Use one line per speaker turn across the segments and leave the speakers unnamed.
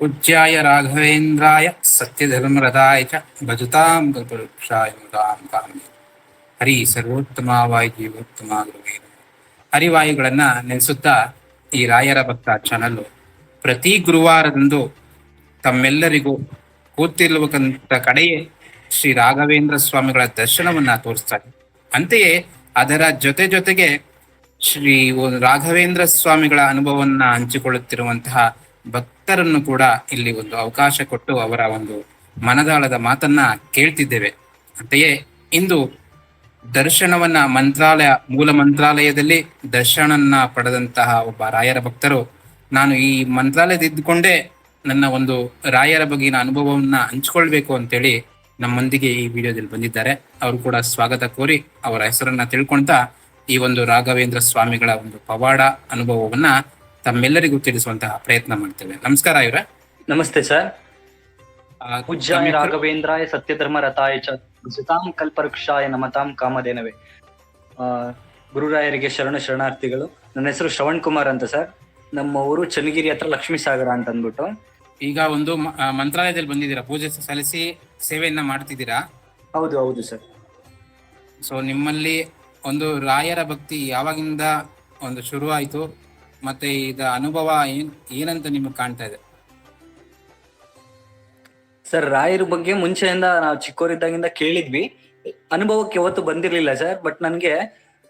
पूज्याय राघवेन्द्राय सत्यधर्मरताय च भजतां कल्पवृक्षाय मुदां ಕಾಮಿ ಹರಿ ಸರ್ವೋತ್ತಮವಾಯಿ ಜೀವೋತ್ತಮ ಗುರುವೇ ನಮಃ. ಹರಿವಾಯುಗಳನ್ನ ನೆನೆಸುತ್ತಾ ಈ ರಾಯರ ಭಕ್ತ ಚಾನಲ್ ಪ್ರತಿ ಗುರುವಾರದಂದು ತಮ್ಮೆಲ್ಲರಿಗೂ ಕೂತಿರುವಕಂತ ಕಡೆಯೇ ಶ್ರೀ ರಾಘವೇಂದ್ರ ಸ್ವಾಮಿಗಳ ದರ್ಶನವನ್ನ ತೋರಿಸ್ತಾರೆ ಅಂತೆಯೇ ಅದರ ಜೊತೆ ಜೊತೆಗೆ ಶ್ರೀ ಒ- ರಾಘವೇಂದ್ರ ಸ್ವಾಮಿಗಳ ಅನುಭವವನ್ನ ಹಂಚಿಕೊಳ್ಳುತ್ತಿರುವಂತಹ ಭಕ್ತರನ್ನು ಕೂಡ ಇಲ್ಲಿ ಒಂದು ಅವಕಾಶ ಕೊಟ್ಟು ಅವರ ಒಂದು ಮನದಾಳದ ಮಾತನ್ನ ಕೇಳ್ತಿದ್ದೇವೆ. ಅಂತೆಯೇ ಇಂದು ದರ್ಶನವನ್ನ ಮಂತ್ರಾಲಯ, ಮೂಲ ಮಂತ್ರಾಲಯದಲ್ಲಿ ದರ್ಶನನ್ನ ಪಡೆದಂತಹ ಒಬ್ಬ ರಾಯರ ಭಕ್ತರು, ನಾನು ಈ ಮಂತ್ರಾಲಯದ ಇದ್ದುಕೊಂಡೇ ನನ್ನ ಒಂದು ರಾಯರ ಬಗೆಗಿನ ಅನುಭವವನ್ನ ಹಂಚ್ಕೊಳ್ಬೇಕು ಅಂತೇಳಿ ನಮ್ಮೊಂದಿಗೆ ಈ ವಿಡಿಯೋದಲ್ಲಿ ಬಂದಿದ್ದಾರೆ. ಅವರು ಕೂಡ ಸ್ವಾಗತ ಕೋರಿ ಅವರ ಹೆಸರನ್ನ ತಿಳ್ಕೊಂತ ಈ ಒಂದು ರಾಘವೇಂದ್ರ ಸ್ವಾಮಿಗಳ ಒಂದು ಪವಾಡ ಅನುಭವವನ್ನ ತಮ್ಮೆಲ್ಲರಿಗೂ ತಿಳಿಸುವಂತಹ ಪ್ರಯತ್ನ ಮಾಡ್ತೇವೆ. ನಮಸ್ಕಾರ ಇವರ
ನಮಸ್ತೆ ಸರ್. ಪೂಜ್ಯಾಯ ರಾಘವೇಂದ್ರಾಯ ಸತ್ಯಧರ್ಮ ರಥಾಯ ಚಿತಾಂ ಕಲ್ಪವೃಕ್ಷಾಯ ನಮತಾಂ ಕಾಮಧೇನವೇ. ಆ, ಗುರುರಾಯರಿಗೆ ಶರಣ ಶರಣಾರ್ಥಿಗಳು. ನನ್ನ ಹೆಸರು ಶ್ರವಣ್ ಕುಮಾರ್ ಅಂತ ಸರ್. ನಮ್ಮ ಊರು ಚನ್ನಗಿರಿ ಹತ್ರ ಲಕ್ಷ್ಮೀ ಸಾಗರ ಅಂತ ಅಂದ್ಬಿಟ್ಟು.
ಈಗ ಒಂದು ಮಂತ್ರಾಲಯದಲ್ಲಿ ಬಂದಿದ್ದೀರಾ? ಪೂಜೆ ಸಲ್ಲಿಸಿ ಸೇವೆಯನ್ನ ಮಾಡ್ತಿದ್ದೀರಾ?
ಹೌದು ಹೌದು ಸರ್.
ಸೊ ನಿಮ್ಮಲ್ಲಿ ಒಂದು ರಾಯರ ಭಕ್ತಿ ಯಾವಾಗಿಂದ ಒಂದು ಶುರು ಆಯ್ತು ಮತ್ತೆ ಇದ ಅನುಭವ ಏನ್, ಏನಂತ ನಿಮಗೆ ಕಾಣ್ತಾ ಇದೆ?
ಸರ್, ರಾಯರ ಬಗ್ಗೆ ಮುಂಚೆಯಿಂದ ನಾವು ಚಿಕ್ಕವರಿದ್ದಾಗಿಂದ ಕೇಳಿದ್ವಿ. ಅನುಭವಕ್ಕೆ ಯಾವತ್ತು ಬಂದಿರ್ಲಿಲ್ಲ ಸರ್, ಬಟ್ ನನ್ಗೆ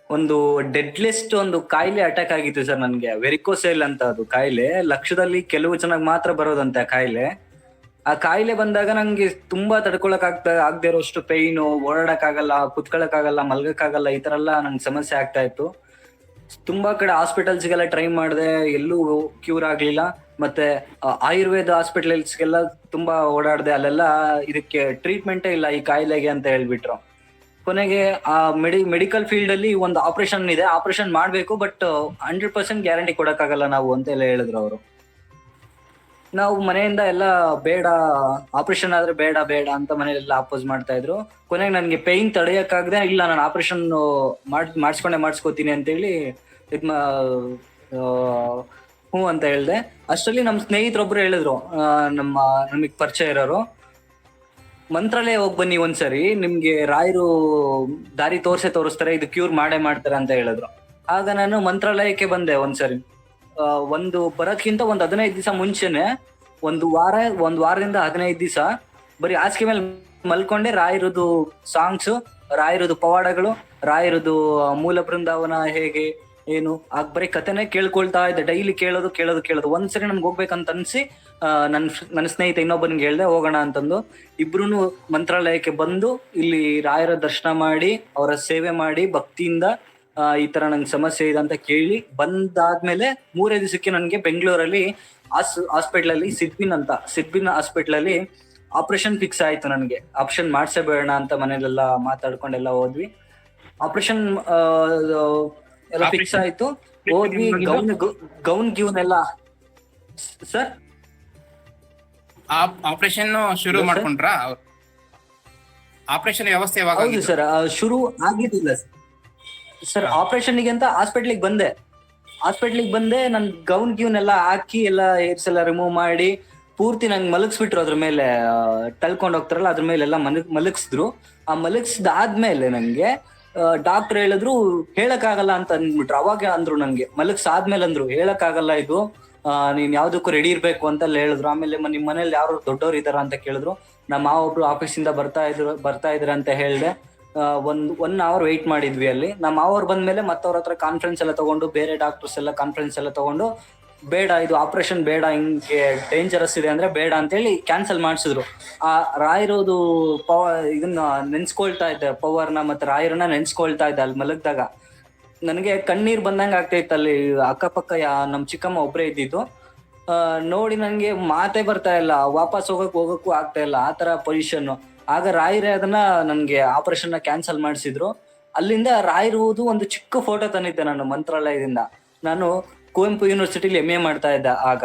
ಒಂದು ಡೆಡ್ಲೆಸ್ಟ್ ಒಂದು ಕಾಯಿಲೆ ಅಟ್ಯಾಕ್ ಆಗಿತ್ತು ಸರ್ ನನ್ಗೆ. ವೆರಿಕೋಸೆಲ್ ಅಂತ ಅದು ಕಾಯಿಲೆ. ಲಕ್ಷದಲ್ಲಿ ಕೆಲವು ಜನಕ್ಕೆ ಮಾತ್ರ ಬರೋದಂತೆ ಆ ಕಾಯಿಲೆ. ಆ ಕಾಯಿಲೆ ಬಂದಾಗ ನಂಗೆ ತುಂಬಾ ತಡ್ಕೊಳಕ್ ಆಗ್ತಾ, ಆಗದೆ ಇರೋಷ್ಟು ಪೈನು ಓಡಾಡಕ್ ಆಗಲ್ಲ ಕುತ್ಕೊಳಕ್ ಆಗಲ್ಲ ಮಲ್ಗಕ್ ಆಗಲ್ಲ ಈ ತರ ಎಲ್ಲ ನಂಗೆ ಸಮಸ್ಯೆ ಆಗ್ತಾ ಇತ್ತು. ತುಂಬಾ ಕಡೆ ಹಾಸ್ಪಿಟಲ್ಸ್ಗೆಲ್ಲ ಟ್ರೈ ಮಾಡಿದೆ, ಎಲ್ಲೂ ಕ್ಯೂರ್ ಆಗ್ಲಿಲ್ಲ. ಮತ್ತೆ ಆಯುರ್ವೇದ ಆಯುರ್ವೇದ ಹಾಸ್ಪಿಟಲ್ಸ್ಗೆಲ್ಲ ತುಂಬಾ ಓಡಾಡಿದೆ, ಅಲ್ಲೆಲ್ಲ ಇದಕ್ಕೆ ಟ್ರೀಟ್ಮೆಂಟೇ ಇಲ್ಲ ಈ ಕಾಯಿಲೆಗೆ ಅಂತ ಹೇಳ್ಬಿಟ್ರು. ಕೊನೆಗೆ, ಆ, ಮೆಡಿ, ಮೆಡಿಕಲ್ ಫೀಲ್ಡ್ ಅಲ್ಲಿ ಒಂದು ಆಪರೇಷನ್ ಇದೆ, ಆಪರೇಷನ್ ಮಾಡ್ಬೇಕು, ಬಟ್, ಹಂಡ್ರೆಡ್ ಪರ್ಸೆಂಟ್ ಗ್ಯಾರಂಟಿ ಕೊಡಕ್ಕಾಗಲ್ಲ ನಾವು ಅಂತೆಲ್ಲ ಹೇಳಿದ್ರು ಅವರು. ನಾವು ಮನೆಯಿಂದ ಎಲ್ಲ ಬೇಡ ಆಪರೇಷನ್ ಆದ್ರೆ ಬೇಡ ಬೇಡ ಅಂತ ಮನೆಯಲ್ಲೆಲ್ಲ ಅಪೋಸ್ ಮಾಡ್ತಾ ಇದ್ರು. ಕೊನೆಗೆ ನನಗೆ ಪೇಯ್ನ್ ತಡೆಯಕ್ಕಾಗದೆ ಇಲ್ಲ ನಾನು ಆಪರೇಷನ್ ಮಾಡ್ ಮಾಡಿಸ್ಕೊಂಡೆ ಮಾಡಿಸ್ಕೋತೀನಿ ಅಂತೇಳಿ ಆ, ಹ್ಞೂ ಅಂತ ಹೇಳ್ದೆ. ಅಷ್ಟರಲ್ಲಿ ನಮ್ಮ ಸ್ನೇಹಿತರೊಬ್ರು ಹೇಳಿದ್ರು ನಮ್ಮ ನಮಗೆ ಪರಿಚಯ ಇರೋರು ಮಂತ್ರಾಲಯ ಹೋಗಿ ಬನ್ನಿ ಒಂದ್ಸರಿ ನಿಮ್ಗೆ ರಾಯರು ದಾರಿ ತೋರ್ಸೆ ತೋರಿಸ್ತಾರೆ ಇದು ಕ್ಯೂರ್ ಮಾಡೇ ಮಾಡ್ತಾರೆ ಅಂತ ಹೇಳಿದ್ರು. ಆಗ ನಾನು ಮಂತ್ರಾಲಯಕ್ಕೆ ಬಂದೆ ಒಂದ್ಸರಿ. ಒಂದು ಬರೋಕ್ಕಿಂತ ಒಂದ್ ಹದಿನೈದು ದಿವಸ ಮುಂಚೆನೆ ಒಂದು ವಾರ, ಒಂದ್ ವಾರದಿಂದ ಹದಿನೈದು ದಿವಸ ಬರೀ ಹಾಸಿಗೆ ಮೇಲೆ ಮಲ್ಕೊಂಡೆ ರಾಯರದು ಸಾಂಗ್ಸ್ ರಾಯರದು ಪವಾಡಗಳು ರಾಯರದು ಮೂಲ ಬೃಂದಾವನ ಹೇಗೆ, ಏನು ಆಗ ಬರೀ ಕಥೆನೇ ಕೇಳ್ಕೊಳ್ತಾ ಇದ್ದೆ. ಡೈಲಿ ಕೇಳೋದು ಕೇಳೋದು ಕೇಳೋದು. ಒಂದ್ಸರಿ ನಮ್ಗೆ ಹೋಗ್ಬೇಕಂತ ಅನ್ಸಿ ನನ್ನ ನನ್ ನನ್ನ ಸ್ನೇಹಿತ ಇನ್ನೊಬ್ಬನಿಗೆ ಹೇಳ್ದೆ, ಹೋಗೋಣ ಅಂತಂದು. ಇಬ್ರು ಮಂತ್ರಾಲಯಕ್ಕೆ ಬಂದು ಇಲ್ಲಿ ರಾಯರ ದರ್ಶನ ಮಾಡಿ, ಅವರ ಸೇವೆ ಮಾಡಿ, ಭಕ್ತಿಯಿಂದ ಈ ತರ ನಂಗೆ ಸಮಸ್ಯೆ ಇದೆ ಅಂತ ಕೇಳಿ ಬಂದಾದ್ಮೇಲೆ ಮೂರೇ ದಿವಸಕ್ಕೆ ನನಗೆ ಬೆಂಗಳೂರಲ್ಲಿ ಹಾಸ್ ಹಾಸ್ಪಿಟಲ್ ಅಲ್ಲಿ ಸಿದ್ಬಿನ್ ಅಂತ ಸಿದ್ಬಿನ್ ಹಾಸ್ಪಿಟಲ್ ಅಲ್ಲಿ ಆಪರೇಷನ್ ಫಿಕ್ಸ್ ಆಯ್ತು ನನಗೆ. ಆಪ್ಷನ್ ಮಾಡ್ಸೇಬೇಡ ಅಂತ ಮನೇಲೆಲ್ಲ ಮಾತಾಡ್ಕೊಂಡೆಲ್ಲ ಹೋದ್ವಿ. ಆಪರೇಷನ್ ಎಲ್ಲ ಫಿಕ್ಸ್ ಆಯ್ತು. ಹೋದ್ವಿ ಗೌನ್ ಗೌನ್ ಗ್ಯೂನ್ ಎಲ್ಲ. ಸರ್?
ಆಪರೇಷನ್ ಶುರು. ಮಾಡ್ಕೊಂಡ್ರ? ಆಪರೇಷನ್ ವ್ಯವಸ್ಥೆ ಯಾವಾಗ
ಹೌದು ಸರ್ ಶುರು ಆಗಿದ್ದಿಲ್ಲ ಸರ್. ಆಪರೇಷನ್ಗೆ ಅಂತ ಹಾಸ್ಪಿಟ್ಲಿಗೆ ಬಂದೆ. ಹಾಸ್ಪಿಟ್ಲಿಗೆ ಬಂದೆ, ನನ್ ಗೌನ್ ಗ್ಯೂನ್ ಎಲ್ಲ ಹಾಕಿ, ಎಲ್ಲ ಏರ್ಸ್ ಎಲ್ಲ ರಿಮೂವ್ ಮಾಡಿ, ಪೂರ್ತಿ ನಂಗೆ ಮಲಗಿಸ್ಬಿಟ್ರು ಅದ್ರ ಮೇಲೆ ತಳ್ಕೊಂಡು ಹೋಗ್ತಾರಲ್ಲ, ಅದ್ರ ಮೇಲೆ ಎಲ್ಲ ಮಲಗ್, ಮಲಗಿಸಿದ್ರು. ಆ ಮಲಗಿಸಿದಾದ್ಮೇಲೆ ನಂಗೆ ಡಾಕ್ಟರ್ ಹೇಳಿದ್ರು, ಹೇಳಕ್ಕಾಗಲ್ಲ ಅಂತ ಅಂದ್ಬಿಟ್ರು. ಅವಾಗ ಅಂದ್ರು ನಂಗೆ ಮಲಗಿಸಾದ್ಮೇಲೆ ಅಂದ್ರು ಹೇಳಕ್ಕಾಗಲ್ಲ ಇದು ನೀನ್ ಯಾವ್ದಕ್ಕೂ ರೆಡಿ ಇರ್ಬೇಕು ಅಂತ ಹೇಳಿದ್ರು. ಆಮೇಲೆ ನಿಮ್ಮ ನಿಮ್ ಮನೇಲಿ ಯಾರು ದೊಡ್ಡವ್ರು ಇದಾರ ಅಂತ ಕೇಳಿದ್ರು. ನಮ್ಮ ಮಾವ ಒಬ್ರು ಆಫೀಸಿಂದ ಬರ್ತಾ ಇದ್ರು, ಬರ್ತಾ ಇದ್ರ ಅಂತ ಹೇಳ್ದೆ. ಒಂದ್ ಒನ್ ಅವರ್ ವೆಯ್ಟ್ ಮಾಡಿದ್ವಿ ಅಲ್ಲಿ. ನಮ್ಮ ಅವರ್ ಬಂದ್ಮೇಲೆ ಮತ್ತವ್ರ ಹತ್ರ ಕಾನ್ಫರೆನ್ಸ್ ಎಲ್ಲ ತಗೊಂಡು, ಬೇರೆ ಡಾಕ್ಟರ್ಸ್ ಎಲ್ಲ ಕಾನ್ಫರೆನ್ಸ್ ಎಲ್ಲ ತಗೊಂಡು, ಬೇಡ, ಇದು ಆಪರೇಷನ್ ಬೇಡ, ಹಿಂಗೆ ಡೇಂಜರಸ್ ಇದೆ ಅಂದ್ರೆ ಬೇಡ ಅಂತೇಳಿ ಕ್ಯಾನ್ಸಲ್ ಮಾಡಿಸಿದ್ರು. ಆ, ರಾಯರೋದು ಪವ ಇದನ್ನ ನೆನ್ಸ್ಕೊಳ್ತಾ ಇದ್ದೆ ಪವರ್ನ ಮತ್ತೆ ರಾಯರನ್ನ ನೆನ್ಸ್ಕೊಳ್ತಾ ಇದ್ದೆ ಅಲ್ಲಿ ಮಲಗ್ದಾಗ. ನನಗೆ ಕಣ್ಣೀರ್ ಬಂದಂಗೆ ಆಗ್ತೈತೆ ಅಲ್ಲಿ, ಅಕ್ಕಪಕ್ಕ ಯಾ, ನಮ್ ಚಿಕ್ಕಮ್ಮ ಒಬ್ಬರೇ ಇದ್ದಿದ್ದು. ನೋಡಿ ನನಗೆ ಮಾತೇ ಬರ್ತಾ ಇಲ್ಲ, ವಾಪಸ್ ಹೋಗಕ್, ಹೋಗೋಕ್ಕೂ ಆಗ್ತಾ ಇಲ್ಲ, ಆ ಥರ ಪೊಸಿಷನ್ ಆಗ ರಾಯರೇ ಅದನ್ನ ನನ್ಗೆ ಆಪರೇಷನ್ ಕ್ಯಾನ್ಸಲ್ ಮಾಡಿಸಿದ್ರು. ಅಲ್ಲಿಂದ ರಾಯರುವುದು ಒಂದು ಚಿಕ್ಕ ಫೋಟೋ ತಂದಿದ್ದೆ ನಾನು ಮಂತ್ರಾಲಯದಿಂದ. ನಾನು ಕುವೆಂಪು ಯೂನಿವರ್ಸಿಟಿಲಿ ಎಂ ಎ ಮಾಡ್ತಾ ಇದ್ದೆ ಆಗ.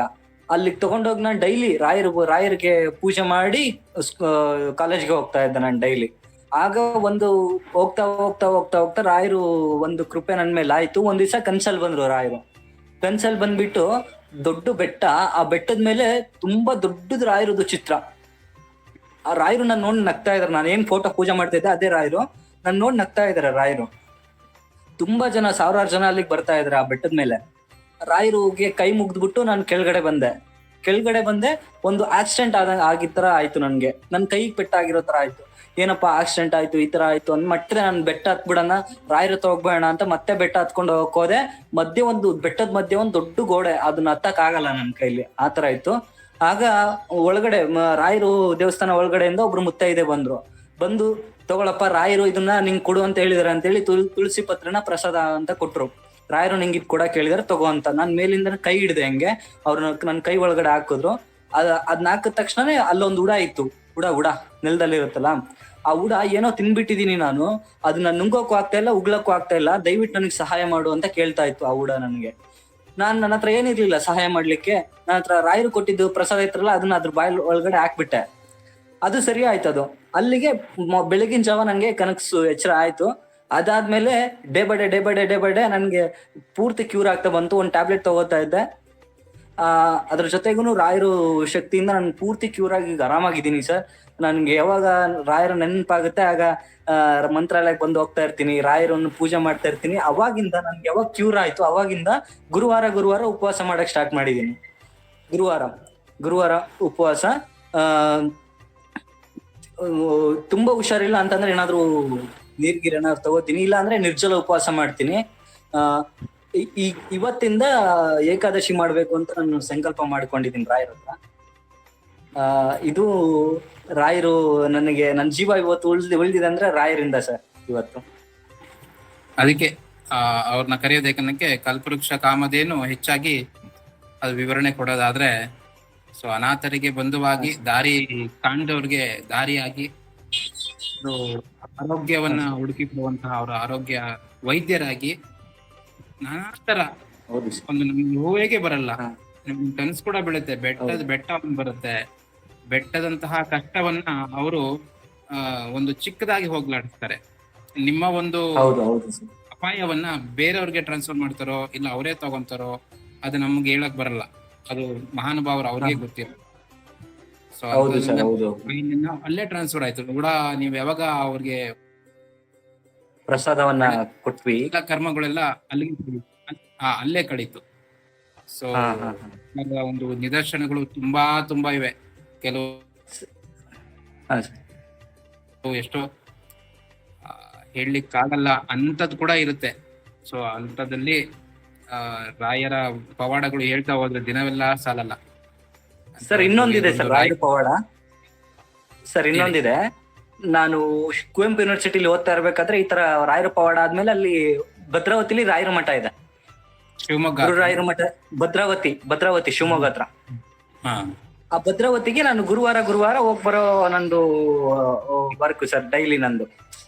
ಅಲ್ಲಿಗೆ ತಗೊಂಡೋಗಿ ನಾನು ಡೈಲಿ ರಾಯರ್ ರಾಯರ್ಗೆ ಪೂಜೆ ಮಾಡಿ ಕಾಲೇಜ್ಗೆ ಹೋಗ್ತಾ ಇದ್ದೆ ನಾನು ಡೈಲಿ ಆಗ ಒಂದು ಹೋಗ್ತಾ ಹೋಗ್ತಾ ಹೋಗ್ತಾ ಹೋಗ್ತಾ ರಾಯರು ಒಂದು ಕೃಪೆ ನನ್ನ ಮೇಲೆ ಆಯ್ತು. ಒಂದ್ ದಿವಸ ಕನ್ಸಲ್ ಬಂದ್ರು ರಾಯರು. ಕನ್ಸಲ್ ಬಂದ್ಬಿಟ್ಟು ದೊಡ್ಡ ಬೆಟ್ಟ, ಆ ಬೆಟ್ಟದ ಮೇಲೆ ತುಂಬಾ ದೊಡ್ಡದು ರಾಯರದು ಚಿತ್ರ. ಆ ರಾಯರು ನಾನು ನೋಡಿ ನಗ್ತಾ ಇದಾರೆ. ನಾನು ಏನ್ ಫೋಟೋ ಪೂಜೆ ಮಾಡ್ತಾ ಇದ್ದೆ ಅದೇ ರಾಯರು. ನಾನು ನೋಡಿ ನಗ್ತಾ ಇದಾರೆ ರಾಯರು. ತುಂಬಾ ಜನ, ಸಾವಿರಾರು ಜನ ಅಲ್ಲಿಗೆ ಬರ್ತಾ ಇದಾರೆ ಆ ಬೆಟ್ಟದ ಮೇಲೆ. ರಾಯರುಗೆ ಕೈ ಮುಗ್ದ್ಬಿಟ್ಟು ನಾನು ಕೆಳಗಡೆ ಬಂದೆ. ಕೆಳಗಡೆ ಬಂದೆ, ಒಂದು ಆಕ್ಸಿಡೆಂಟ್ ಆದ, ಆಗಿದ್ ತರ ಆಯ್ತು ನನ್ಗೆ. ನನ್ ಕೈಗೆ ಪೆಟ್ಟಾಗಿರೋ ತರ ಆಯ್ತು. ಏನಪ್ಪಾ ಆಕ್ಸಿಡೆಂಟ್ ಆಯ್ತು, ಈ ತರ ಆಯ್ತು ಅಂದ್ ಮತ್ತೆ ನಾನು ಬೆಟ್ಟ ಹತ್ಬಿಡೋಣ, ರಾಯರ ಹೋಗ್ಬೇಡ ಅಂತ ಮತ್ತೆ ಬೆಟ್ಟ ಹತ್ಕೊಂಡು ಹೋಗೋದೆ ಮಧ್ಯೆ ಒಂದು, ಬೆಟ್ಟದ ಮಧ್ಯೆ ಒಂದು ದೊಡ್ಡ ಗೋಡೆ. ಅದನ್ನ ಹತ್ತಕ್ ಆಗಲ್ಲ ನನ್ನ ಕೈಲಿ. ಆ ತರ ಆಯ್ತು. ಆಗ ಒಳಗಡೆ ರಾಯರು ದೇವಸ್ಥಾನ ಒಳಗಡೆಯಿಂದ ಒಬ್ರು ಮುತ್ತೈದೆ ಬಂದ್ರು. ಬಂದು, ತಗೊಳಪ್ಪ, ರಾಯರು ಇದನ್ನ ನಿಂಗ್ ಕೊಡು ಅಂತ ಹೇಳಿದಾರೆ ಅಂತ ಹೇಳಿ ತುಳ್ ತುಳಸಿ ಪತ್ರನ ಪ್ರಸಾದ ಅಂತ ಕೊಟ್ರು. ರಾಯರು ನಿಂಗೆ ಇದ್ ಕೊಡಕ್ ಹೇಳಿದಾರೆ ತಗೋ ಅಂತ. ನಾನ್ ಮೇಲಿಂದ ಕೈ ಹಿಡ್ದೆ ಹಂಗೆ. ಅವ್ರನ್ನ ನನ್ ಕೈ ಒಳಗಡೆ ಹಾಕಿದ್ರು. ಅದ್, ಅದ್ನ ಹಾಕಿದ ತಕ್ಷಣನೇ ಅಲ್ಲೊಂದು ಉಡ ಇತ್ತು. ಉಡ ಉಡ, ನೆಲದಲ್ಲಿ ಇರುತ್ತಲ್ಲ? ಆ ಉಡ ಏನೋ ತಿನ್ಬಿಟ್ಟಿದೀನಿ ನಾನು. ಅದನ್ನ ನುಂಗೋಕು ಆಗ್ತಾ ಇಲ್ಲ, ಉಗ್ಲಕ್ಕೂ ಆಗ್ತಾ ಇಲ್ಲ. ದಯವಿಟ್ಟು ನನಗೆ ಸಹಾಯ ಮಾಡು ಅಂತ ಕೇಳ್ತಾ ಇತ್ತು ಆ ಉಡ ನನಗೆ. ನಾನ್ ನನ್ನ ಹತ್ರ ಏನಿರ್ಲಿಲ್ಲ ಸಹಾಯ ಮಾಡ್ಲಿಕ್ಕೆ ನನ್ನ ಹತ್ರ ರಾಯರು ಕೊಟ್ಟಿದ್ದು ಪ್ರಸಾದ ಇತ್ರಲ್ಲ ಅದನ್ನ ಅದ್ರ ಬಾಯ್ ಒಳಗಡೆ ಹಾಕ್ಬಿಟ್ಟೆ. ಅದು ಸರಿ ಆಯ್ತು ಅದು. ಅಲ್ಲಿಗೆ ಬೆಳಗಿನ ಜಾವ ನನಗೆ ಕನಕ್ಸು ಎಚ್ಚರ ಆಯ್ತು. ಅದಾದ್ಮೇಲೆ day by day day by day day by day ನನ್ಗೆ ಪೂರ್ತಿ ಕ್ಯೂರ್ ಆಗ್ತಾ ಬಂತು, ಒಂದು ಟ್ಯಾಬ್ಲೆಟ್ ತಗೋತಾ ಇದ್ದೆ. ಅದ್ರ ಜೊತೆಗೂ ರಾಯರು ಶಕ್ತಿಯಿಂದ ನಾನು ಪೂರ್ತಿ ಕ್ಯೂರ್ ಆಗಿ ಆರಾಮಾಗಿದ್ದೀನಿ ಸರ್. ನನ್ಗೆ ಯಾವಾಗ ರಾಯರ ನೆನಪಾಗುತ್ತೆ, ಆಗ ಮಂತ್ರಾಲಯಕ್ಕೆ ಬಂದು ಹೋಗ್ತಾ ಇರ್ತೀನಿ, ರಾಯರನ್ನು ಪೂಜೆ ಮಾಡ್ತಾ ಇರ್ತೀನಿ. ಅವಾಗಿಂದ ನನ್ಗೆ ಯಾವಾಗ ಕ್ಯೂರ್ ಆಯ್ತು, ಅವಾಗಿಂದ ಗುರುವಾರ ಗುರುವಾರ ಉಪವಾಸ ಮಾಡಕ್ ಸ್ಟಾರ್ಟ್ ಮಾಡಿದೀನಿ ಗುರುವಾರ ಗುರುವಾರ ಉಪವಾಸ, ಆ ತುಂಬಾ ಹುಷಾರಿಲ್ಲ ಅಂತಂದ್ರೆ ಏನಾದ್ರು ನೀರ್ಗೀರ್ ತಗೋತೀನಿ ಇಲ್ಲ ಅಂದ್ರೆ ನಿರ್ಜಲ ಉಪವಾಸ ಮಾಡ್ತೀನಿ. ಆ ಇವತ್ತಿಂದ ಏಕಾದಶಿ ಮಾಡ್ಬೇಕು ಅಂತ ನಾನು ಸಂಕಲ್ಪ ಮಾಡ್ಕೊಂಡಿದ್ದೀನಿ ರಾಯರ ಹತ್ರ. ಆ ಇದು ರಾಯರು ನನಗೆ ನನ್ನ ಜೀವ ಇವತ್ತು ಉಳಿದಿ ಉಳಿದಿದೆ ಅಂದ್ರೆ ರಾಯರಿಂದ ಸರ್ ಇವತ್ತು.
ಅದಕ್ಕೆ ಆ ಅವ್ರನ್ನ ಕರೆಯೋದೇಕನ್ನಕ್ಕೆ ಕಲ್ಪವೃಕ್ಷ ಕಾಮಧೇನು ಹೆಚ್ಚಾಗಿ ಅದು ವಿವರಣೆ ಕೊಡೋದಾದ್ರೆ ಸೊ ಅನಾಥರಿಗೆ ಬಂಧುವಾಗಿ ದಾರಿ ಕಾಣ್ದವ್ರಿಗೆ ದಾರಿಯಾಗಿ ಆರೋಗ್ಯವನ್ನ ಹುಡುಕಿಕೊಳ್ಳುವಂತಹ ಅವರ ಆರೋಗ್ಯ ವೈದ್ಯರಾಗಿ ನಾನಾ ತರ ಒಂದು ನಮ್ಗೆ ಹೂವೇಗೆ ಬರಲ್ಲ.
ನಿಮ್
ನಿಮ್ಗೆ ಕನಸು ಕೂಡ ಬೀಳುತ್ತೆ. ಬೆಟ್ಟದ ಬೆಟ್ಟ ಬರುತ್ತೆ. ಬೆಟ್ಟದಂತಹ ಕಷ್ಟವನ್ನ ಅವರು ಒಂದು ಚಿಕ್ಕದಾಗಿ ಹೋಗ್ಲಾಡಿಸ್ತಾರೆ. ನಿಮ್ಮ ಒಂದು ಅಪಾಯವನ್ನ ಬೇರೆಯವ್ರಿಗೆ ಟ್ರಾನ್ಸ್ಫರ್ ಮಾಡ್ತಾರೋ ಇಲ್ಲ ಅವರೇ ತಗೊಂತಾರೋ ಅದು ನಮ್ಗೆ ಹೇಳಕ್ ಬರಲ್ಲ. ಅದು ಮಹಾನುಭಾವರು ಅವ್ರಿಗೆ ಗೊತ್ತಿಲ್ಲ ಸೊ ಅಲ್ಲೇ ಟ್ರಾನ್ಸ್ಫರ್ ಆಯ್ತು. ಕೂಡ ನೀವ್ ಯಾವಾಗ ಅವ್ರಿಗೆ
ಪ್ರಸಾದವನ್ನ ಕೊಟ್ವಿ.
ಎಲ್ಲ ಕರ್ಮಗಳೆಲ್ಲ ಅಲ್ಲಿಗೆ ಹಾ ಅಲ್ಲೇ ಕಳೀತು. ಸೊ ಒಂದು ನಿದರ್ಶನಗಳು ತುಂಬಾ ತುಂಬಾ ಇವೆ. ಕೆಲವು ಎಷ್ಟೋ ಹೇಳಲಿಕ್ಕಾಗಲ್ಲ ಅಂಥದ್ದು ಕೂಡ ಇರುತ್ತೆ. ಸೊ ಅಂಥದ್ದಲ್ಲಿ ಆ, ರಾಯರ ಪವಾಡಗಳು ಹೇಳ್ತಾ ಹೋದ್ರೆ ದಿನವೆಲ್ಲ ಸಾಲಲ್ಲ.
ಸರ್ ಇನ್ನೊಂದಿದೆ ಸರ್ ರಾಯರ ಪವಾಡ. ಸರ್ ಇನ್ನೊಂದಿದೆ. ನಾನು ಕುವೆಂಪು ಯೂನಿವರ್ಸಿಟಿಲಿ ಓದ್ತಾ ಇರ್ಬೇಕಾದ್ರೆ ಈ ತರ ರಾಯರ ಪವಾಡ ಆದ್ಮೇಲೆ ಅಲ್ಲಿ ಭದ್ರಾವತಿಲಿ ರಾಯರ ಮಠ ಇದೆ.
ಶಿವಮೊಗ್ಗ.
ರಾಯರ ಮಠ ಭದ್ರಾವತಿ ಭದ್ರಾವತಿ ಶಿವಮೊಗ್ಗ ಹತ್ರ.
ಹಾ.
ಆ ಭದ್ರಾವತಿಗೆ ನಾನು ಗುರುವಾರ ಗುರುವಾರ ಹೋಗ್ ಬರೋ ನಂದು ವರ್ಕ್ ಸರ್ ಡೈಲಿ ನಂದು.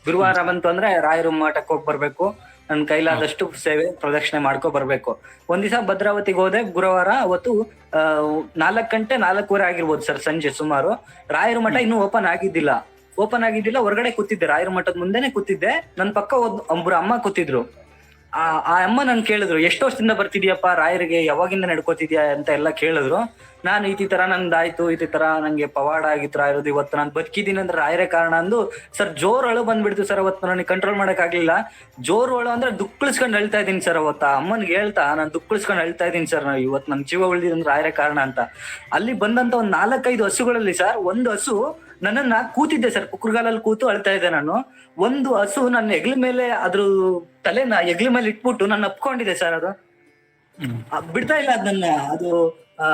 ಗುರುವಾರ ಬಂತು ಅಂದ್ರೆ ರಾಯರ ಮಠಕ್ಕೆ ಹೋಗಿ ಬರ್ಬೇಕು. ನನ್ನ ಕೈಲಾದಷ್ಟು ಸೇವೆ ಪ್ರದಕ್ಷಿಣೆ ಮಾಡ್ಕೊ ಬರ್ಬೇಕು. ಒಂದ್ ದಿವಸ ಭದ್ರಾವತಿಗೆ ಹೋದೆ, ಗುರುವಾರ ಅವತ್ತು ನಾಲ್ಕ್ ಗಂಟೆ ನಾಲ್ಕೂವರೆ ಆಗಿರ್ಬೋದು ಸರ್ ಸಂಜೆ ಸುಮಾರು. ರಾಯರು ಮಠ ಇನ್ನೂ ಓಪನ್ ಆಗಿದ್ದಿಲ್ಲ. ಓಪನ್ ಆಗಿದ್ದಿಲ್ಲ, ಹೊರಗಡೆ ಕೂತಿದ್ದೆ. ರಾಯರ ಮಠದ ಮುಂದೆನೆ ಕೂತಿದ್ದೆ. ನನ್ ಪಕ್ಕ ಒಬ್ಬರು ಅಮ್ಮ ಕೂತಿದ್ರು. ಆ ಆ ಅಮ್ಮ ನನ್ ಕೇಳಿದ್ರು, ಎಷ್ಟು ವರ್ಷದಿಂದ ಬರ್ತಿದ್ಯಪ್ಪ ರಾಯರಿಗೆ ಯಾವಾಗಿಂದ ನಡ್ಕೋತಿದ್ಯಾ ಅಂತ ಎಲ್ಲ ಕೇಳಿದ್ರು. ನಾನು ಈ ತರ ನಂದಾಯ್ತು, ಈ ತರ ನಂಗೆ ಪವಾಡ ಆಗಿತ್ತು ರಾಯರದು ಇವತ್ತು. ನಾನು ಬದುಕಿದ್ದೀನಿ ಅಂದ್ರೆ ರಾಯರೇ ಕಾರಣ ಅಂದು ಸರ್ ಜೋರ್ ಅಳು ಬಂದ್ಬಿಡ್ತು ಸರ್ ಅವತ್ತು. ನನಗೆ ಕಂಟ್ರೋಲ್ ಮಾಡಕ್ ಆಗ್ಲಿಲ್ಲ ಜೋರ್ ಅಳು ಅಂದ್ರೆ ದುಕ್ಕಳಿಸ್ಕೊಂಡು ಅಳ್ತಾ ಇದ್ದೀನಿ ಸರ್ ಅವತ್ತ. ಅಮ್ಮನ್ಗೆ ಹೇಳ್ತಾ, ನಾನು ದುಕ್ಕಳಿಸ್ಕೊಂಡು ಅಳ್ತಾ ಇದ್ದೀನಿ ಸರ್. ನಾವು ಇವತ್ತು ನನ್ ಜೀವ ಉಳಿದಿದ್ರೆ ರಾಯರೇ ಕಾರಣ ಅಂತ. ಅಲ್ಲಿ ಬಂದಂತ ಒಂದ್ ನಾಲ್ಕೈದು ಹಸುಗಳಲ್ಲಿ ಸರ್, ಒಂದು ಹಸು ನನ್ನನ್ನ ಕೂತಿದ್ದೆ ಸರ್ ಕುಕ್ಕರ್ಗಾಲಲ್ಲಿ ಕೂತು ಅಳ್ತಾ ಇದ್ದೆ ನಾನು. ಒಂದು ಹಸು ನನ್ನ ಹೆಗ್ಲ ಮೇಲೆ ಅದ್ರ ತಲೆನ ಹೆಗ್ಲ ಮೇಲೆ ಇಟ್ಬಿಟ್ಟು ನನ್ನ ಅಪ್ಕೊಂಡಿದೆ ಸರ್ ಅದು. ಬಿಡ್ತಾ ಇಲ್ಲ ಅದನ್ನ ನನ್ನ ಅದು ಆ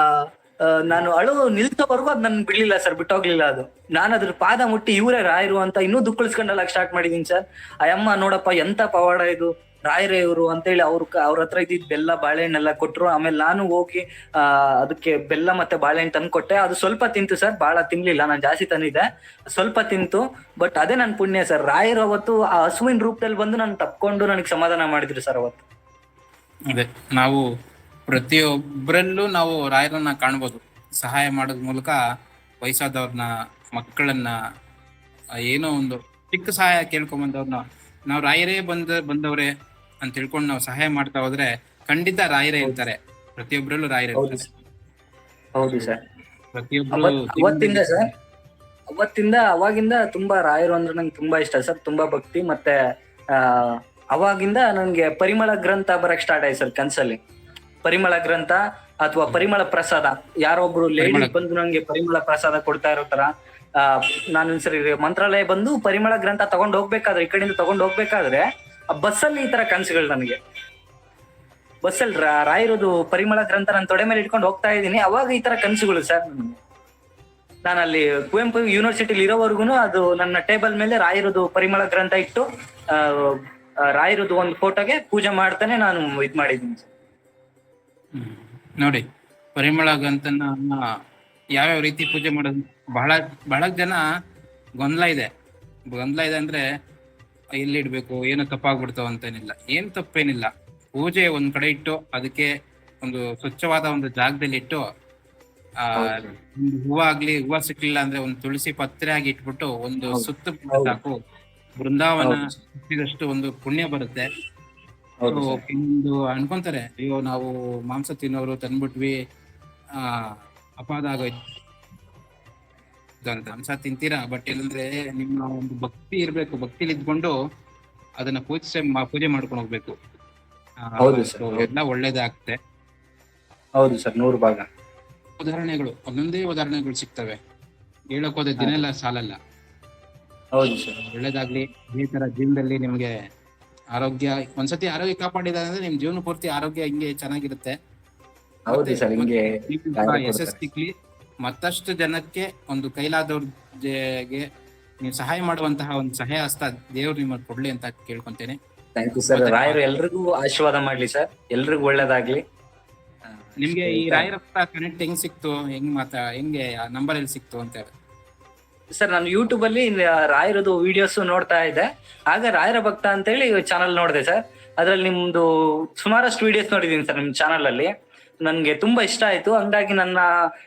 ನಾನು ಅಳು ನಿಲ್ಸೋವರೆಗೂ ಅದ್ ನನ್ ಬಿಡ್ಲಿಲ್ಲ ಸರ್ ಬಿಟ್ಟೋಗ್ಲಿಲ್ಲ ಅದು. ನಾನು ಅದ್ರ ಪಾದ ಮುಟ್ಟಿ ಇವರೇ ರಾಯರು ಅಂತ ಇನ್ನೂ ದುಃಖಿಸ್ಕೊಂಡಲ್ಲ ಸ್ಟಾರ್ಟ್ ಮಾಡಿದೀನಿ ಸರ್. ಆ ಅಮ್ಮ ನೋಡಪ್ಪ ಎಂತ ಪವಾಡ ಇದು. ರಾಯರೇ ಇವರು ಅಂತೇಳಿ ಅವ್ರ ಅವ್ರ ಹತ್ರ ಇದ್ದಿದ್ದ ಬೆಲ್ಲ, ಬಾಳೆಹಣ್ಣೆಲ್ಲ ಕೊಟ್ರು. ಆಮೇಲೆ ನಾನು ಹೋಗಿ ಅದಕ್ಕೆ ಬೆಲ್ಲ ಮತ್ತೆ ಬಾಳೆಹಣ್ಣು ತಂದು ಕೊಟ್ಟೆ ಅದು ಸ್ವಲ್ಪ ತಿಂತು ಸರ್ ಬಹಳ ತಿನ್ಲಿಲ್ಲ, ನಾನು ಜಾಸ್ತಿ ತಂದಿದ್ದೆ. ಸ್ವಲ್ಪ ತಿಂತು, ಬಟ್ ಅದೇ ನನ್ನ ಪುಣ್ಯ ಸರ್. ರಾಯರು ಅವತ್ತು ಆ ಹಸುವಿನ ರೂಪದಲ್ಲಿ ಬಂದು ನಾನು ತಕ್ಕೊಂಡು ನನಗೆ ಸಮಾಧಾನ ಮಾಡಿದ್ರು ಸರ್ ಅವತ್ತು.
ಅದೇ, ನಾವು ಪ್ರತಿಯೊಬ್ಬರಲ್ಲೂ ನಾವು ರಾಯರನ್ನ ಕಾಣ್ಬೋದು. ಸಹಾಯ ಮಾಡೋದ್ ಮೂಲಕ ವಯಸ್ಸಾದವ್ರನ್ನ ಮಕ್ಕಳನ್ನ ಏನೋ ಒಂದು ಚಿಕ್ಕ ಸಹಾಯ ಕೇಳ್ಕೊಂಬಂದವ್ರನ್ನ ನಾವು ರಾಯರೇ ಬಂದ, ಬಂದವ್ರೆ ಅಂತ ತಿಳ್ಕೊಂಡು ನಾವು ಸಹಾಯ ಮಾಡ್ತಾ ಹೋದ್ರೆ ಖಂಡಿತ ರಾಯರೇ ಇರ್ತಾರೆ. ಪ್ರತಿಯೊಬ್ಬರಲ್ಲೂ ರಾಯರೇ
ಹೌದು
ಇರ್ತಾರೆ
ಹೌದು ಸರ್.
ಪ್ರತಿಯೊಬ್ರು
ಅವತ್ತಿಂದ ಸರ್ ಅವತ್ತಿಂದ ಅವಾಗಿಂದ ತುಂಬಾ ರಾಯರು ಅಂದ್ರೆ ನಂಗೆ ತುಂಬಾ ಇಷ್ಟ ಸರ್ ತುಂಬಾ ಭಕ್ತಿ ಮತ್ತೆ ಆ ಅವಾಗಿಂದ ನನ್ಗೆ ಪರಿಮಳ ಗ್ರಂಥ ಬರಕ್ ಸ್ಟಾರ್ಟ್ ಆಯ್ತು ಸರ್ ಕನ್ಸಲ್ಲಿ. ಪರಿಮಳ ಗ್ರಂಥ ಅಥವಾ ಪರಿಮಳ ಪ್ರಸಾದ. ಯಾರೊಬ್ರು ಲೇಡಿ ಬಂದು ನಂಗೆ ಪರಿಮಳ ಪ್ರಸಾದ ಕೊಡ್ತಾ ಇರೋ ತರ ಆ ನಾನು ಸರಿ ಮಂತ್ರಾಲಯ ಬಂದು ಪರಿಮಳ ಗ್ರಂಥ ತಗೊಂಡ್ ಹೋಗ್ಬೇಕಾದ್ರೆ ಈ ಕಡೆಯಿಂದ ತಗೊಂಡ್ ಹೋಗ್ಬೇಕಾದ್ರೆ ಆ ಬಸ್ಸಲ್ಲಿ ಈ ತರ ಕನಸುಗಳು ನನಗೆ. ಬಸ್ಸಲ್ಲಿ ರಾಯರದು ಪರಿಮಳ ಗ್ರಂಥ ನನ್ನ ತೊಡೆ ಮೇಲೆ ಇಟ್ಕೊಂಡು ಹೋಗ್ತಾ ಇದ್ದೀನಿ. ಅವಾಗ ಈ ತರ ಕನಸುಗಳು ಸರ್ ನಾನು ಅಲ್ಲಿ ಕುವೆಂಪು ಯೂನಿವರ್ಸಿಟಿಲಿ ಇರೋವರೆಗೂ ಅದು ನನ್ನ ಟೇಬಲ್ ಮೇಲೆ ರಾಯರದು ಪರಿಮಳ ಗ್ರಂಥ ಇಟ್ಟು ರಾಯರದು ಒಂದು ಫೋಟೋಗೆ ಪೂಜೆ ಮಾಡ್ತಾನೆ ನಾನು ಇದ್ ಮಾಡಿದ್ದೀನಿ ಸರ್.
ನೋಡಿ, ಪರಿಮಳ ಯಾವ ಯಾವ್ಯಾವ ರೀತಿ ಪೂಜೆ ಮಾಡೋದು? ಬಹಳ ಬಹಳ ಜನ ಗೊಂದಲ ಇದೆ. ಗೊಂದಲ ಇದೆ ಅಂದ್ರೆ ಎಲ್ಲಿ ಇಡ್ಬೇಕು ಏನೋ ತಪ್ಪಾಗ್ಬಿಡ್ತಾವ ಅಂತೇನಿಲ್ಲ ಏನ್ ತಪ್ಪೇನಿಲ್ಲ ಪೂಜೆ ಒಂದ್ ಕಡೆ ಇಟ್ಟು ಅದಕ್ಕೆ ಒಂದು ಸ್ವಚ್ಛವಾದ ಒಂದು ಜಾಗದಲ್ಲಿ ಇಟ್ಟು ಆ. ಒಂದು ಹೂವ ಆಗ್ಲಿ ಹೂವ ಸಿಕ್ಲಿಲ್ಲ ಅಂದ್ರೆ ಒಂದು ತುಳಸಿ ಪತ್ರೆ ಆಗಿ ಇಟ್ಬಿಟ್ಟು ಒಂದು ಸುತ್ತ. ಸಾಕು ಬೃಂದಾವನ. ಸುತ್ತಿದಷ್ಟು ಒಂದು ಪುಣ್ಯ ಬರುತ್ತೆ ಒಂದು. ಅನ್ಕೊಂತಾರೆ ಅಯ್ಯೋ ನಾವು ಮಾಂಸ ತಿನ್ನೋರು ತಂದ್ಬಿಟ್ವಿ ಆ ಅಪಾದ ಆಗೋಯ್ತು ಅಂತ ಮಾಂಸ ತಿಂತೀರಾ? ಬಟ್ ಏನಂದ್ರೆ ನಿಮ್ಮ ಒಂದು ಭಕ್ತಿ ಇರ್ಬೇಕು ಭಕ್ತಿಲಿ ಇದ್ಕೊಂಡು ಅದನ್ನ ಪೂಜೆ ಪೂಜೆ ಮಾಡ್ಕೊಂಡು ಹೋಗ್ಬೇಕು.
ಹೌದು
ಎಲ್ಲ ಒಳ್ಳೇದಾಗುತ್ತೆ.
ಹೌದು ಸರ್ ನೂರು ಭಾಗ.
ಉದಾಹರಣೆಗಳು ಒಂದೊಂದೇ ಉದಾಹರಣೆಗಳು ಸಿಗ್ತವೆ. ಹೇಳಕ್ ಹೋದ ದಿನ ಎಲ್ಲ ಸಾಲಲ್ಲ.
ಹೌದು ಸರ್.
ಒಳ್ಳೇದಾಗ್ಲಿ ಈ ತರ ಜೀವನದಲ್ಲಿ ನಿಮ್ಗೆ ಆರೋಗ್ಯ ಒಂದ್ಸತಿ ಆರೋಗ್ಯ ಕಾಪಾಡಿದ ಅಂದ್ರೆ ನಿಮ್ ಜೀವನ ಪೂರ್ತಿ ಆರೋಗ್ಯ ಹಿಂಗೆ ಚೆನ್ನಾಗಿರುತ್ತೆ.
ಹೌದು ಸರ್ ಹಿಂಗೆ
ಸಿಗ್ಲಿ. ಮತ್ತಷ್ಟು ಜನಕ್ಕೆ ಒಂದು ಕೈಲಾದವ್ರಿಗೆ ನೀವು ಸಹಾಯ ಮಾಡುವಂತಹ ಒಂದು ಸಹಾಯ ಹಸ್ತ ದೇವ್ರು ನಿಮ್ಮ ಕೊಡ್ಲಿ ಅಂತ ಕೇಳ್ಕೊಂತೇನೆ.
ಥ್ಯಾಂಕ್ ಯು ಸರ್ ರಾಯರು ಎಲ್ರಿಗೂ ಆಶೀರ್ವಾದ ಮಾಡ್ಲಿ ಸರ್ ಎಲ್ರಿಗೂ ಒಳ್ಳೇದಾಗ್ಲಿ.
ನಿಮ್ಗೆ ಈ
ರಾಯರ
ರಾಯರ ಕನೆಕ್ಟ್ ಹೆಂಗ್ ಸಿಕ್ತು? ಹೆಂಗ್ ಮಾತಾ ಹೆಂಗೆ ನಂಬರ್ ಎಲ್ಲಿ ಸಿಕ್ತು ಅಂತ
ಸರ್ ನಾನು ಯೂಟ್ಯೂಬ್ ಅಲ್ಲಿ ರಾಯರದು ವಿಡಿಯೋಸ್ ನೋಡ್ತಾ ಇದ್ದೆ. ಆಗ ರಾಯರ ಭಕ್ತ ಅಂತ ಹೇಳಿ ಚಾನಲ್ ನೋಡಿದೆ ಸರ್ ಅದ್ರಲ್ಲಿ ನಿಮ್ದು ಸುಮಾರಷ್ಟು ವಿಡಿಯೋಸ್ ನೋಡಿದೀನಿ ಸರ್ ನಿಮ್ ಚಾನಲ್ ಅಲ್ಲಿ. ನನ್ಗೆ ತುಂಬಾ ಇಷ್ಟ ಆಯ್ತು. ಹಂಗಾಗಿ ನನ್ನ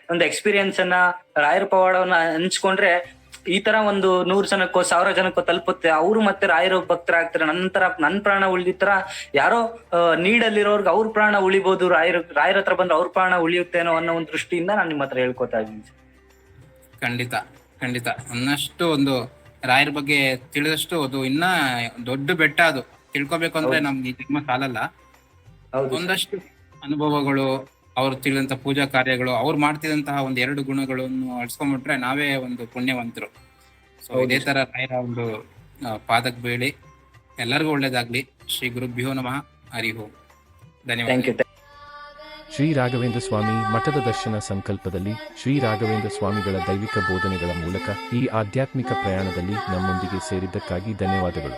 ಒಂದು ಎಕ್ಸ್ಪೀರಿಯನ್ಸ್ ಅನ್ನ ರಾಯರ ಪವಾಡವನ್ನ ಹಂಚ್ಕೊಂಡ್ರೆ ಈ ತರ ಒಂದು ನೂರು ಜನಕ್ಕೋ ಸಾವಿರ ಜನಕ್ಕೋ ತಲುಪುತ್ತೆ. ಅವರು ಮತ್ತೆ ರಾಯರ ಭಕ್ತರಾಗ್ತಾರೆ. ನಂತರ ನನ್ ಪ್ರಾಣ ಉಳಿದಿತ್ತರ ತರ ಯಾರೋ ನೀಡಲ್ಲಿರೋರ್ಗೆ ಅವ್ರ ಪ್ರಾಣ ಉಳಿಬಹುದು ರಾಯರ ರಾಯರ ಹತ್ರ ಬಂದ್ರೆ ಅವ್ರ ಪ್ರಾಣ ಉಳಿಯುತ್ತೇನೋ ಅನ್ನೋ ಒಂದು ದೃಷ್ಟಿಯಿಂದ ನಾನು ನಿಮ್ಮ ಹತ್ರ ಹೇಳ್ಕೊತಾ ಇದ್ದೀನಿ
ಖಂಡಿತ ಖಂಡಿತ. ಒಂದಷ್ಟು ಒಂದು ರಾಯರ ಬಗ್ಗೆ ತಿಳಿದಷ್ಟು ಅದು ಇನ್ನ ದೊಡ್ಡ ಬೆಟ್ಟ ಅದು. ತಿಳ್ಕೊಬೇಕು ಅಂದ್ರೆ. ನಮ್ಗೆ ಜನ್ಮ ಸಾಲಲ್ಲ. ಒಂದಷ್ಟು ಅನುಭವಗಳು ಅವ್ರು ತಿಳಿದಂತ ಪೂಜಾ ಕಾರ್ಯಗಳು ಅವ್ರು ಮಾಡ್ತಿದಂತಹ ಒಂದ್ ಎರಡು ಗುಣಗಳನ್ನು ಅಳ್ಸ್ಕೊಂಡ್ಬಿಟ್ರೆ ನಾವೇ ಒಂದು ಪುಣ್ಯವಂತರು. ಸೊ ಇದೇ. ತರ ರಾಯರ ಒಂದು ಪಾದಕ್ ಬೀಳಿ ಎಲ್ಲರಿಗೂ ಒಳ್ಳೇದಾಗ್ಲಿ. ಶ್ರೀ ಗುರುಭ್ಯೋ ನಮಃ. ಹರಿ ಓಂ. ಧನ್ಯವಾದ
ಥ್ಯಾಂಕ್ ಯು
ಶ್ರೀ ರಾಘವೇಂದ್ರ ಸ್ವಾಮಿ ಮಠದ ದರ್ಶನ ಸಂಕಲ್ಪದಲ್ಲಿ ಶ್ರೀ ರಾಘವೇಂದ್ರ ಸ್ವಾಮಿಗಳ ದೈವಿಕ ಬೋಧನೆಗಳ ಮೂಲಕ ಈ ಆಧ್ಯಾತ್ಮಿಕ ಪ್ರಯಾಣದಲ್ಲಿ ನಮ್ಮೊಂದಿಗೆ ಸೇರಿದ್ದಕ್ಕಾಗಿ ಧನ್ಯವಾದಗಳು.